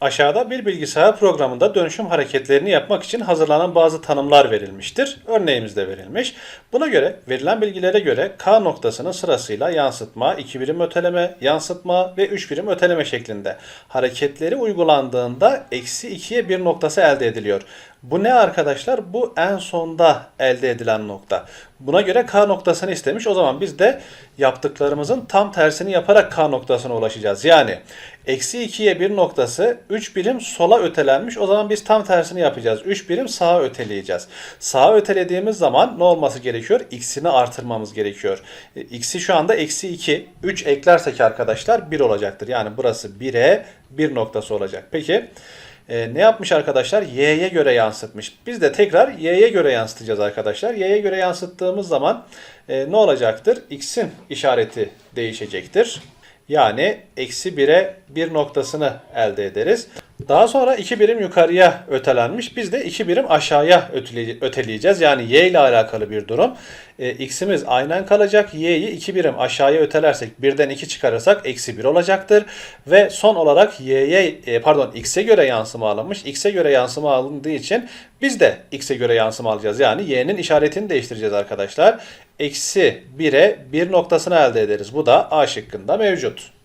Aşağıda bir bilgisayar programında dönüşüm hareketlerini yapmak için hazırlanan bazı tanımlar verilmiştir. Örneğimiz de verilmiş. Buna göre verilen bilgilere göre K noktasının sırasıyla yansıtma, 2 birim öteleme, yansıtma ve 3 birim öteleme şeklinde hareketleri uygulandığında eksi 2'ye bir noktası elde ediliyor. Bu ne arkadaşlar? Bu en sonda elde edilen nokta. Buna göre K noktasını istemiş. O zaman biz de yaptıklarımızın tam tersini yaparak K noktasına ulaşacağız. Yani eksi 2'ye bir noktası 3 birim sola ötelenmiş. O zaman biz tam tersini yapacağız. 3 birim sağa öteleyeceğiz. Sağa ötelediğimiz zaman ne olması gerekiyor? X'ini artırmamız gerekiyor. E, X'i şu anda eksi 2. 3 eklersek arkadaşlar 1 olacaktır. Yani burası 1'e 1 noktası olacak. Peki e, ne yapmış arkadaşlar? Y'ye göre yansıtmış. Biz de tekrar Y'ye göre yansıtacağız arkadaşlar. Y'ye göre yansıttığımız zaman e, ne olacaktır? X'in işareti değişecektir. Yani eksi 1'e 1 noktasını elde ederiz. Daha sonra 2 birim yukarıya ötelenmiş. Biz de 2 birim aşağıya ötele- öteleyeceğiz. Yani y ile alakalı bir durum. E, x'imiz aynen kalacak. y'yi 2 birim aşağıya ötelersek 1'den 2 çıkarırsak eksi 1 olacaktır. Ve son olarak y'ye e, pardon x'e göre yansıma alınmış. x'e göre yansıma alındığı için biz de x'e göre yansıma alacağız. Yani y'nin işaretini değiştireceğiz arkadaşlar. Eksi 1'e 1 noktasını elde ederiz. Bu da A şıkkında mevcut.